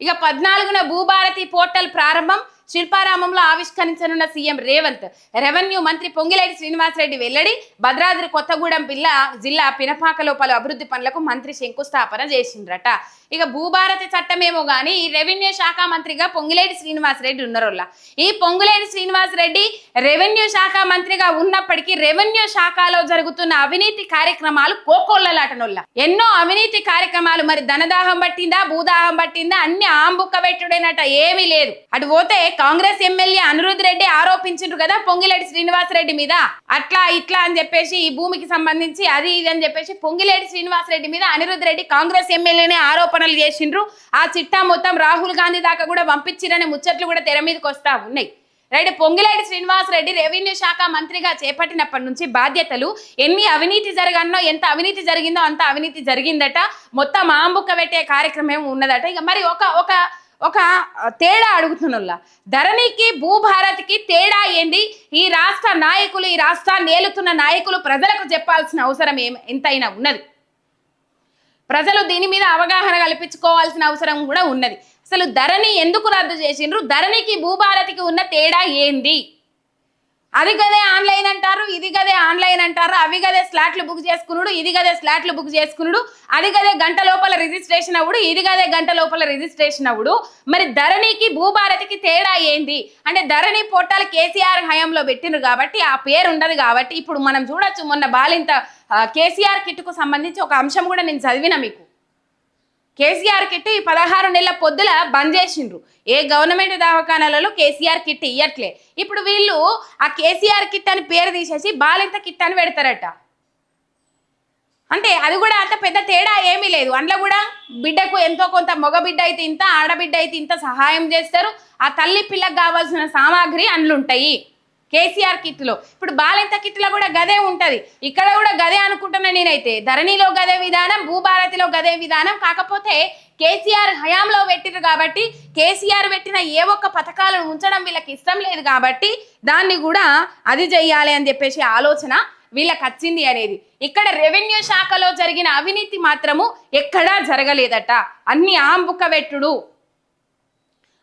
ఇక పద్నాలుగున భూభారతి పోర్టల్ ప్రారంభం. శిల్పారామంలో ఆవిష్కరించనున్న సీఎం రేవంత్ రెవెన్యూ మంత్రి పొంగిలేటి శ్రీనివాసరెడ్డి వెల్లడి భద్రాద్రి కొత్తగూడెం పిల్ల జిల్లా పినపాకలో పలు అభివృద్ధి పనులకు మంత్రి శంకుస్థాపన చేసిండ్రట. ఇక భూభారతి చట్టమేమో కానీ ఈ రెవెన్యూ శాఖ మంత్రిగా పొంగిలేటి శ్రీనివాసరెడ్డి ఉన్నారోళ్ళ. ఈ పొంగులేటి శ్రీనివాసరెడ్డి రెవెన్యూ శాఖ మంత్రిగా ఉన్నప్పటికీ రెవెన్యూ శాఖలో జరుగుతున్న అవినీతి కార్యక్రమాలు కోకోళ్ళలాటనొల్ల ఎన్నో అవినీతి కార్యక్రమాలు మరి ధనదాహం పట్టిందా భూదాహం పట్టిందా అన్ని ఆంబుక్క పెట్టుడేనట ఏమీ లేదు. అటు పోతే కాంగ్రెస్ ఎమ్మెల్యే అనిరుద్ రెడ్డి ఆరోపించిండ్రు కదా పొంగిలేటి శ్రీనివాసరెడ్డి మీద. అట్లా ఇట్లా అని చెప్పేసి ఈ భూమికి సంబంధించి అది ఇది అని చెప్పేసి పొంగిలేటి శ్రీనివాసరెడ్డి మీద అనిరుద్ రెడ్డి కాంగ్రెస్ ఎమ్మెల్యేనే ఆరోపణలు చేసిండ్రు. ఆ చిట్టా మొత్తం రాహుల్ గాంధీ దాకా కూడా పంపించిరనే ముచ్చట్లు కూడా తెర మీదకి వస్తా ఉన్నాయి. రైట్ పొంగిలేటి శ్రీనివాస్ రెడ్డి రెవెన్యూ శాఖ మంత్రిగా చేపట్టినప్పటి నుంచి బాధ్యతలు ఎన్ని అవినీతి జరగన్నో ఎంత అవినీతి జరిగిందో అంత అవినీతి జరిగిందట. మొత్తం ఆంబుక్క పెట్టే కార్యక్రమం ఉన్నదట. ఇక మరి ఒక ఒక ఒక తేడా అడుగుతున్నోళ్ళ. ధరణికి భూభారతికి తేడా ఏంది? ఈ రాష్ట్ర నాయకులు ఈ రాష్ట్రాన్ని ఏలుతున్న నాయకులు ప్రజలకు చెప్పాల్సిన అవసరం ఏం ఎంతైనా ఉన్నది. ప్రజలు దీని మీద అవగాహన కల్పించుకోవాల్సిన అవసరం కూడా ఉన్నది. అసలు ధరణి ఎందుకు రద్దు చేసిండ్రు? ధరణికి భూభారతికి ఉన్న తేడా ఏంది? అది గదే ఆన్లైన్ అంటారు ఇది గదే ఆన్లైన్ అంటారు అవి గదే స్లాట్లు బుక్ చేసుకున్నాడు ఇది గదే స్లాట్లు బుక్ చేసుకున్నాడు అది గదే గంట లోపల రిజిస్ట్రేషన్ అవుడు ఇది కదే గంట లోపల రిజిస్ట్రేషన్ అవుడు. మరి ధరణికి భూభారతికి తేడా ఏంది? అంటే ధరణి పోర్టల్ కేసీఆర్ హయాంలో పెట్టిండ్రు కాబట్టి ఆ పేరు ఉండదు కాబట్టి ఇప్పుడు మనం చూడొచ్చు మొన్న బాలింత కేసీఆర్ కిట్కు సంబంధించి ఒక అంశం కూడా నేను చదివిన మీకు. కేసీఆర్ కిట్ ఈ పదహారు నెలల పొద్దుల బంద్ చేసిండ్రు. ఏ గవర్నమెంట్ దవాఖానాలలో కేసీఆర్ కిట్ ఇయ్యట్లే. ఇప్పుడు వీళ్ళు ఆ కేసీఆర్ కిట్ అని పేరు తీసేసి బాలింత కిట్ అని పెడతారట. అంటే అది కూడా అంత పెద్ద తేడా ఏమీ లేదు. అందులో కూడా బిడ్డకు ఎంతో కొంత మగబిడ్డ అయితే ఇంత ఆడబిడ్డ అయితే ఇంత సహాయం చేస్తారు. ఆ తల్లి పిల్లకు కావాల్సిన సామాగ్రి అందులో ఉంటాయి. కేసీఆర్ కిట్లో. ఇప్పుడు బాలింత కిట్లో కూడా గదే ఉంటది. ఇక్కడ కూడా గదే అనుకుంటున్నా నేనైతే. ధరణిలో గదే విధానం భూభారతిలో గదే విధానం కాకపోతే కేసీఆర్ హయాంలో పెట్టిరు కాబట్టి కేసీఆర్ పెట్టిన ఏ ఒక్క పథకాలను ఉంచడం వీళ్ళకి ఇష్టం లేదు కాబట్టి దాన్ని కూడా అది చెయ్యాలి అని చెప్పేసి ఆలోచన వీళ్ళకి వచ్చింది అనేది. ఇక్కడ రెవెన్యూ శాఖలో జరిగిన అవినీతి మాత్రము ఎక్కడా జరగలేదట. అన్ని ఆంబుక్క పెట్టుడు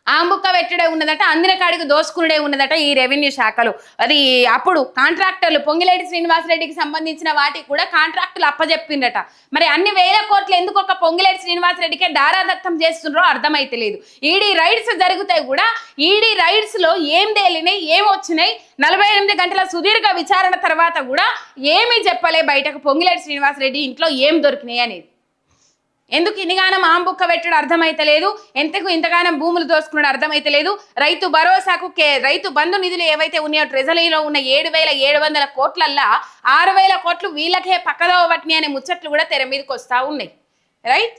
ఆంబుక్క పెట్టడే ఉన్నదట అందిన కాడికి దోసుకునుడే ఉన్నదట ఈ రెవెన్యూ శాఖలో. అది అప్పుడు కాంట్రాక్టర్లు పొంగిలేటి శ్రీనివాసరెడ్డికి సంబంధించిన వాటికి కూడా కాంట్రాక్టులు అప్పజెప్పిండట మరి అన్ని వేల కోట్లు ఎందుకు ఒక పొంగిలేటి శ్రీనివాసరెడ్డికే దారాదత్తం చేస్తున్నారో అర్థమైతలేదు ఈడీ రైడ్స్ జరుగుతాయి కూడా ఈడీ రైడ్స్లో ఏం తేలినాయి ఏం వచ్చినాయి నలభై ఎనిమిది గంటల సుదీర్ఘ విచారణ తర్వాత కూడా ఏమీ చెప్పలే బయటకు పొంగిలేటి శ్రీనివాసరెడ్డి ఇంట్లో ఏం దొరికినాయి అనేది. ఎందుకు ఇన్నిగానం ఆంబుక్క పెట్టడం అర్థమైతలేదు ఎంతకు ఇంతగానం భూములు దోసుకున్నాడు అర్థమైతలేదు రైతు భరోసాకు కే రైతు బంధు నిధులు ఏవైతే ఉన్నాయో ట్రెజరీలో ఉన్న ఏడు వేల ఏడు వందల కోట్లల్లా ఆరు వేల కోట్లు వీళ్ళకే పక్కదో పట్టినాయి అనే ముచ్చట్లు కూడా తెర మీదకి వస్తూ ఉన్నాయి. రైట్?